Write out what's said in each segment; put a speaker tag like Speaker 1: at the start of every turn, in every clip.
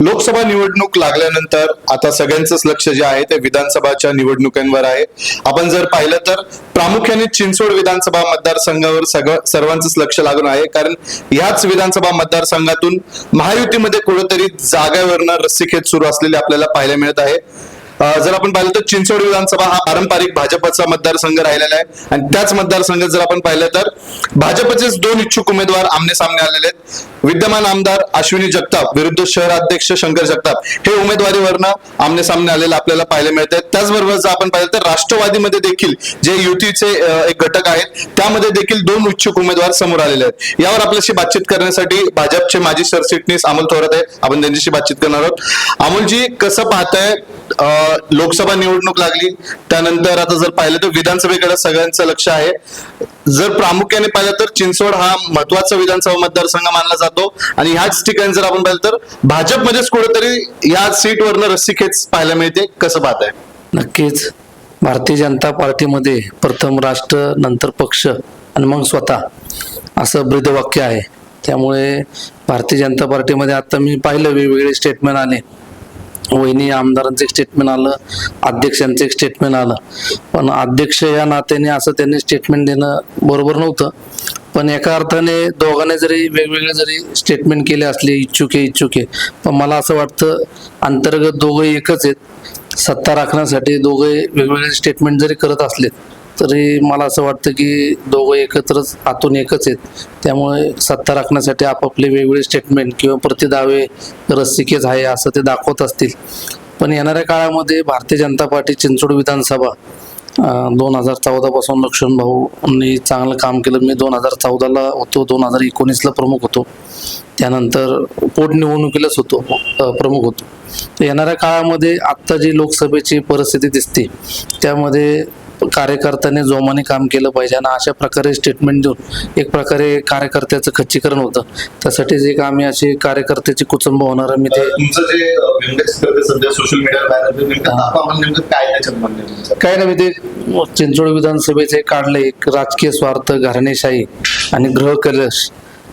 Speaker 1: लोकसभा निवडणूक लागल्यानंतर आता सगळ्यांचंच लक्ष जे आहे ते विधानसभाच्या निवडणुकांवर आहे. आपण जर पाहिलं तर प्रामुख्याने चिंचवड विधानसभा मतदारसंघावर सगळं सर्वांचंच लक्ष लागून आहे. कारण याच विधानसभा मतदारसंघातून महायुतीमध्ये कुठेतरी जागावरनं रस्सीखेच सुरू असलेले आपल्याला पाहायला मिळत आहे. जर आपण पाहिलं तर चिंचवड विधानसभा हा पारंपरिक भाजपचा मतदारसंघ राहिलेला आहे. आणि त्याच मतदारसंघात जर आपण पाहिलं तर भाजपचेच दोन इच्छुक उमेदवार आमने सामने आलेले आहेत. विद्यमान आमदार अश्विनी जगताप विरुद्ध शहराध्यक्ष शंकर जगताप हे उमेदवारीवरनं आमने सामने आलेले आपल्याला पाहायला मिळत आहेत. त्याचबरोबर जर आपण पाहिलं तर राष्ट्रवादीमध्ये देखील जे युतीचे एक घटक आहेत त्यामध्ये देखील दोन इच्छुक उमेदवार समोर आलेले आहेत. यावर आपल्याशी बातचीत करण्यासाठी भाजपचे माजी सरचिटणीस अमोल थोरात आहे. आपण त्यांच्याशी बातचीत करणार आहोत. अमोलजी कसं पाहताय लोकसभा निवडणूक लागली. त्यानंतर आता जर पाहिलं तर विधानसभेकडे सगळ्यांचं लक्ष आहे. जर प्रामुख्याने पाहिलं तर चिंचवड हा महत्त्वाचा विधानसभा मतदारसंघ मानला जातो. आणि ह्याच ठिकाणी जर आपण पाहिलं तर भाजपमध्येच कुठेतरी या सीटवरनं रस्सीखेच पाहायला मिळते. कसं पाहताय?
Speaker 2: नक्कीच. भारतीय जनता पार्टीमध्ये प्रथम राष्ट्र नंतर पक्ष आणि मग स्वतः असं ब्रीदवाक्य आहे. त्यामुळे भारतीय जनता पार्टीमध्ये आता मी पाहिलं वेगवेगळे स्टेटमेंट आले. वहिनी आमदारांचं एक स्टेटमेंट आलं अध्यक्षांचं एक स्टेटमेंट आलं. पण अध्यक्ष या नात्याने असं त्यांनी स्टेटमेंट देणं बरोबर नव्हतं. पण एका अर्थाने दोघांनी जरी वेगवेगळे जरी स्टेटमेंट केले असले इच्छुक आहे इच्छुक आहे पण मला असं वाटतं अंतर्गत दोघं एकच आहेत. सत्ता राखण्यासाठी दोघे वेगवेगळे स्टेटमेंट जरी करत असले तरी मला असं वाटतं की दोघं एकत्रच आतून एकच आहेत. त्यामुळे सत्ता राखण्यासाठी आपापले वेगवेगळे स्टेटमेंट किंवा प्रतिदावे रस्सिकेच आहे असं ते दाखवत असतील. पण येणाऱ्या काळामध्ये भारतीय जनता पार्टी चिंचोड विधानसभा दोन हजार चौदापासून लक्ष्मणभाऊंनी लक्ष्मण भाऊंनी चांगलं काम केलं. मी दोन हजार चौदाला होतो. दोन हजार एकोणीसला प्रमुख होतो. त्यानंतर पोटनिवडणुकीलाच होतो. प्रमुख होतो. तर येणाऱ्या काळामध्ये आत्ता जी लोकसभेची परिस्थिती दिसते त्यामध्ये कार्यकर्त्याने जोमाने काम केलं पाहिजे आणि अशा प्रकारे स्टेटमेंट देऊन एक प्रकारे कार्यकर्त्याचं खच्चीकरण होतं. त्यासाठीच एक आम्ही असे कार्यकर्त्याची कुचंब होणार मी ते
Speaker 1: काय
Speaker 2: नाही ते चिंचवड विधानसभेचे काढले एक राजकीय स्वार्थ घराणेशाही आणि गृह कलश.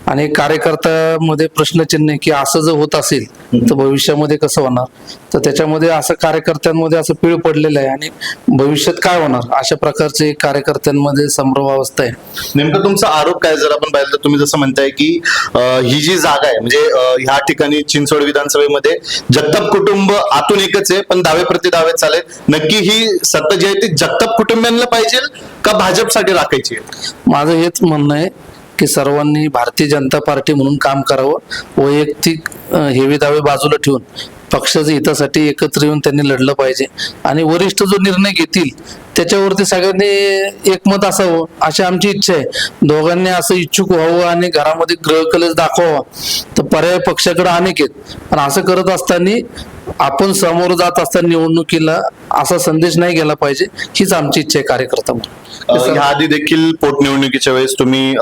Speaker 2: आणि कार्यकर्त्यामध्ये प्रश्नचिन्ह आहे की असं जर होत असेल तर भविष्यामध्ये कसं होणार? तर त्याच्यामध्ये असं कार्यकर्त्यांमध्ये असं पीळ पडलेलं आहे आणि भविष्यात काय होणार? अशा प्रकारचे कार्यकर्त्यांमध्ये संभ्रमावस्था आहे.
Speaker 1: नेमकं तुमचा आरोप काय जर आपण पाहिलं तर तुम्ही जसं म्हणताय की ही जी जागा आहे म्हणजे ह्या ठिकाणी चिंचवड विधानसभेमध्ये जगताप कुटुंब आतून एकच आहे पण दावे प्रति दावे चालेल. नक्की ही सत्ता जी आहे ती जगताप कुटुंबियांना पाहिजे का भाजपसाठी राखायची?
Speaker 2: माझं हेच म्हणणं आहे की सर्वांनी भारतीय जनता पार्टी म्हणून काम करावं वैयक्तिक अं, हेवे दावे बाजूला ठेवून पक्षाच्या हितासाठी एकत्र येऊन त्यांनी लढलं पाहिजे. आणि वरिष्ठ जो निर्णय घेतील त्याच्यावरती सगळ्यांनी एकमत असावं अशी आमची इच्छा आहे. दोघांनी असं इच्छुक व्हावं आणि घरामध्ये ग्रहकलश दाखवावा. तर पर्याय पक्षाकडे अनेक आहेत. पण असं करत असताना आपण समोर जात असताना निवडणुकीला असा संदेश नाही गेला पाहिजे. हीच आमची इच्छा आहे कार्यकर्ता म्हणून.
Speaker 1: ह्या आधी देखील पोटनिवडणुकीच्या वेळेस तुम्ही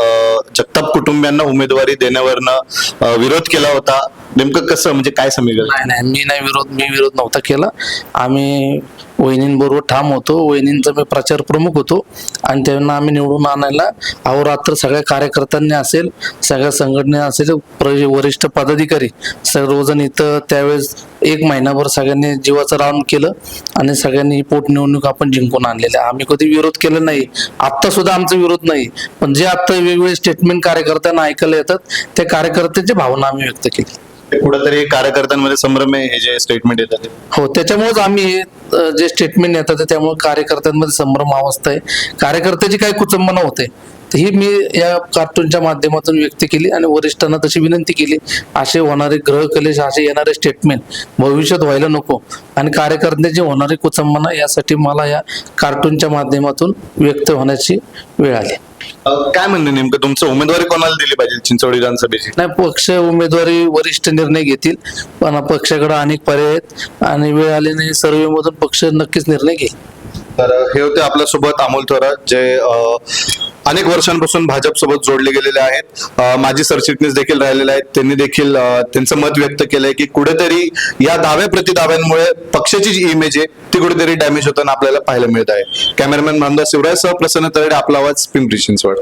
Speaker 1: जगताप कुटुंबियांना उमेदवारी देण्यावरनं विरोध केला होता. नेमकं कसं म्हणजे काय समीकरण?
Speaker 2: नाही नाही मी नाही विरोध मी विरोध नव्हता केला. आम्ही वहिनींबरोबर ठाम होतो. वहिनींचा मी प्रचार प्रमुख होतो. आणि त्यांना आम्ही निवडून आणायला अहोरात्र सगळ्या कार्यकर्त्यांनी असेल सगळ्या संघटने असेल प्र- वरिष्ठ पदाधिकारी सर्वजण इथं त्यावेळेस एक महिनाभर सगळ्यांनी जीवाचं राऊंड केलं आणि सगळ्यांनी ही पोटनिवडणूक आपण जिंकून आणलेली आहे. आम्ही कधी विरोध केला नाही. आत्ता सुद्धा आमचा विरोध नाही. पण जे आत्ता वेगवेगळे स्टेटमेंट कार्यकर्त्यांना ऐकायला येतात त्या कार्यकर्त्यांची भावना आम्ही व्यक्त केली.
Speaker 1: कुठेतरी कार्यकर्त्यांमध्ये संभ्रम आहे हे जे स्टेटमेंट येतात
Speaker 2: हो त्याच्यामुळेच आम्ही अ, जे स्टेटमेंट येतात ते त्यामुळे कार्यकर्त्यांमध्ये संभ्रम अवस्था आहे. कार्यकर्त्याची काय कुचंबना होते तर ही मी या कार्टूनच्या माध्यमातून व्यक्त केली आणि वरिष्ठांना तशी विनंती केली. असे होणारे ग्रह कलेश असे येणारे स्टेटमेंट भविष्यात व्हायला नको. आणि कार्यकर्त्यांची होणारी कुचंबना यासाठी मला या कार्टूनच्या माध्यमातून व्यक्त होण्याची वेळ आली.
Speaker 1: काय म्हणणं नेमकं? तुमचं उमेदवारी कोणाला दिली पाहिजे चिंचवड विधानसभेची?
Speaker 2: नाही पक्ष उमेदवारी वरिष्ठ निर्णय घेतील पण पक्षाकडे अनेक पर्याय आहेत आणि वेळ आल्याने सर्वेमधून पक्ष नक्कीच निर्णय घेईल.
Speaker 1: तर हे होते आपल्यासोबत अमोल थोरात जे अनेक वर्षांपासून भाजप सोबत जोडले गेलेले आहेत. माजी सरचिटणीस देखील राहिलेले आहेत. त्यांनी देखील त्यांचं मत व्यक्त केलंय की कुठेतरी या दाव्या प्रतिदाव्यांमुळे पक्षाची जी इमेज आहे ती कुठेतरी डॅमेज होताना आपल्याला पाहायला मिळत आहे. कॅमेरामॅन मानदा शिवराय सह प्रसन्न तरडे आपला आवाज पिंपरी चिंचवड.